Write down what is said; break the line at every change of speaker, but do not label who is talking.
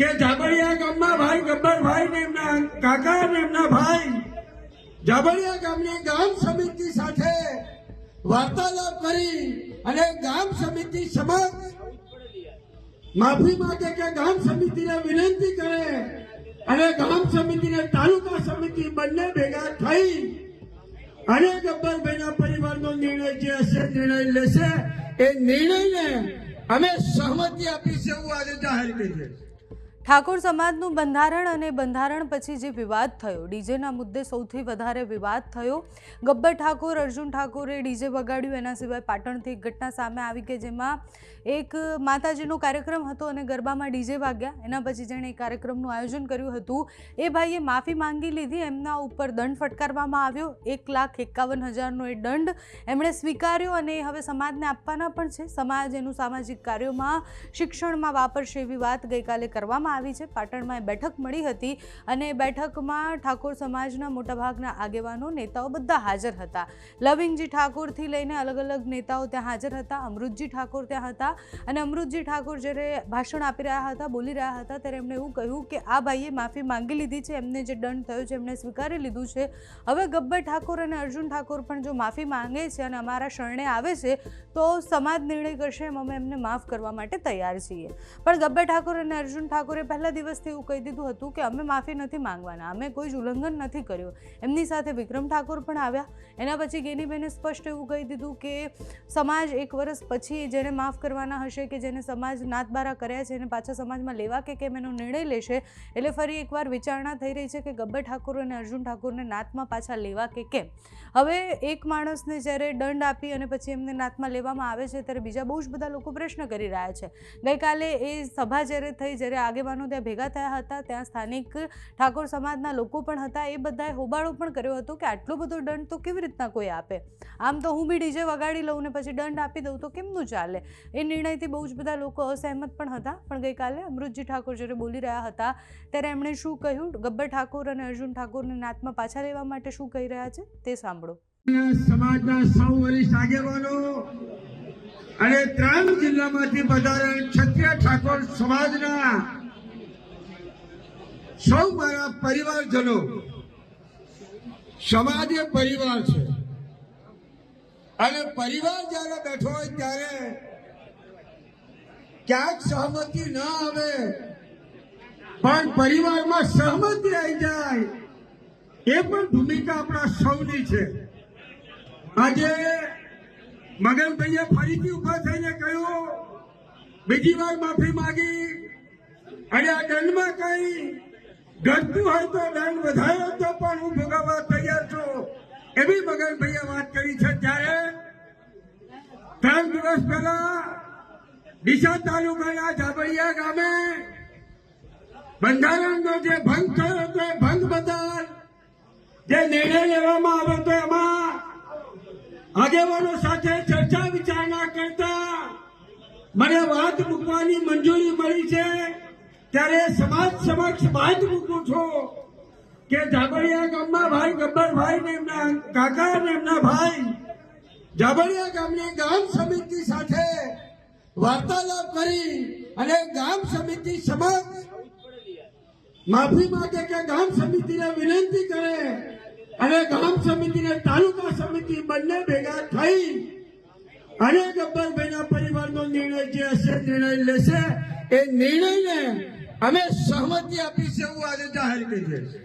કે જાબડિયા ગામમાં ભાઈ, ગબ્બરભાઈ ને એમના કાકા ને એમના ભાઈ, જાબડિયા ગામની ગામ સમિતિ સાથે વાર્તાલાપ કરી અને ગામ સમિતિ સમક્ષ માફી માંગે કે ગામ સમિતિને વિનંતી કરે અને ગામ સમિતિને તાલુકા સમિતિ બંને ભેગા થઈ અને ગબ્બરભાઈના પરિવારનો નિર્ણય જે હશે, નિર્ણય લેશે, એ નિર્ણયને અમે સહમતિ છે એવું આજે જાહેર કરીએ
ઠાકોર સમાજનું બંધારણ અને બંધારણ પછી જે વિવાદ થયો, ડીજેના મુદ્દે સૌથી વધારે વિવાદ થયો. ગબ્બર ઠાકોર, અર્જુન ઠાકોરે ડીજે વગાડ્યું, એના સિવાય પાટણથી એક ઘટના સામે આવી કે જેમાં એક માતાજીનો કાર્યક્રમ હતો અને ગરબામાં ડીજે વાગ્યા. એના પછી જેણે એ કાર્યક્રમનું આયોજન કર્યું હતું. એ ભાઈએ માફી માંગી લીધી. એમના ઉપર દંડ ફટકારવામાં આવ્યો. એક લાખ એકાવન હજારનો એ દંડ એમણે સ્વીકાર્યો અને એ હવે સમાજને આપવાના પણ છે. સમાજ એનું સામાજિક કાર્યોમાં શિક્ષણમાં વાપરશે એવી વાત ગઈકાલે કરવામાં આવી છે. પાટણમાં એ બેઠક મળી હતી અને બેઠકમાં ઠાકોર સમાજના મોટાભાગના આગેવાનો, નેતાઓ બધા હાજર હતા. લવિંગજી ઠાકોરથી લઈને અલગ અલગ નેતાઓ ત્યાં હાજર હતા. અમૃતજી ઠાકોર ત્યાં હતા અને અમૃતજી ઠાકોર જ્યારે ભાષણ આપી રહ્યા હતા, બોલી રહ્યા હતા, ત્યારે એમણે એવું કહ્યું કે આ ભાઈએ માફી માંગી લીધી છે. એમને જે દંડ થયો છે એમણે સ્વીકારી લીધું છે. હવે ગબ્બર ઠાકોર અને અર્જુન ઠાકોર પણ જો માફી માંગે છે અને અમારા શરણે આવે છે, તો સમાજ નિર્ણય કરશે એમ અમે એમને માફ કરવા માટે તૈયાર છીએ. પણ ગબ્બર ઠાકોર અને અર્જુન ઠાકોરે પહેલા દિવસથી એવું કહી દીધું હતું કે અમે માફી નથી માંગવાના, અમે કોઈ જ ઉલ્લંઘન નથી કર્યું. એમની સાથે વિક્રમ ઠાકોર પણ આવ્યા. એના પછી ગેનીબેને સ્પષ્ટ એવું કહી દીધું કે સમાજ એક વર્ષ પછી જેને માફ કરવાના હશે કે જેને સમાજ નાતબારા કર્યા છે એને પાછા સમાજમાં લેવા કે કેમ એનો નિર્ણય લેશે, એટલે ફરી એકવાર વિચારણા થઈ રહી છે કે ગબ્બર ઠાકોર અને અર્જુન ઠાકોરને નાતમાં પાછા લેવા કે કેમ. હવે એક માણસને જ્યારે દંડ આપી અને પછી એમને નાતમાં લેવામાં આવે છે, ત્યારે બીજા બહુ જ બધા લોકો પ્રશ્ન કરી રહ્યા છે. ગઈકાલે એ સભા જ્યારે થઈ, જ્યારે આગેવાનો ત્યાં ભેગા થયા હતા, ત્યાં સ્થાનિક ઠાકોર સમાજના લોકો પણ હતા. એ બધાએ હોબાળો પણ કર્યો હતો કે આટલો બધો દંડ તો કેવી રીતના કોઈ આપે? આમ તો હું બી ડીજે વગાડી લઉં ને પછી દંડ આપી દઉં તો કેમનું ચાલે? એ નિર્ણયથી બહુ જ બધા લોકો અસહેમત પણ હતા. પણ ગઈકાલે અમૃતજી ઠાકોર જ્યારે બોલી રહ્યા હતા, ત્યારે એમણે શું કહ્યું? ગબ્બર ઠાકોર અને અર્જુન ઠાકોરને નાતમાં પાછા લેવા માટે શું કહી રહ્યા છે? તે સાંભળો.
સમાજના સૌ વરિષ્ઠ આગેવાનો અને ત્રણ જિલ્લામાંથી પધારેલ ક્ષત્રિય ઠાકોર સમાજના સૌ મારા પરિવારજનો, સમાજ એ પરિવાર છે. અને પરિવાર જ્યારે બેઠો હોય ત્યારે ક્યાંક સહમતિ ન આવે, પણ પરિવારમાં સહમતિ આવી જાય, એ પણ ભૂમિકા આપણા સૌની છે. આજે મગનભાઈએ ફરીથી ઊભા થઈને કહ્યું, બીજી વાર માફી માંગી, અને આ દંડમાં કઈ ઘટતું હોય તો દંડ વધાયો તો પણ હું ભોગવવા તૈયાર છું. એવી મગનભાઈએ વાત કરી છે ત્યારે ત્રણ દિવસ પહેલા ડીસા તાલુકાના જાબડિયા ગામે બંધારણનો જે ભંગ થયો હતો, એ ભંગ બદલ જે નિર્ણય લેવામાં આવ્યો હતો, એમાં આગેવાનો સાથે ચર્ચા વિચારણા કરતા મને વાત મૂકવાની મંજૂરી મળી છે. ત્યારે સમાજ સમક્ષ વાત મૂકું છું કે જાબડિયા ગામમાં ભાઈ ગબ્બરભાઈ ને એમના કાકા ને એમના ભાઈ જાબડિયા ગામની ગામ સમિતિ સાથે વાર્તાલાપ કરી અને ગામ સમિતિ સમક્ષ માફી માંગે કે ગામ સમિતિને વિનંતી કરે અને ગામ સમિતિને તાલુકા સમિતિ બંને ભેગા થઈ અને ગબ્બરભાઈના પરિવારનો નિર્ણય જે હશે નિર્ણય લેશે એ નિર્ણયને અમે સહમતિ છે એવું આજે જાહેર કરીએ છીએ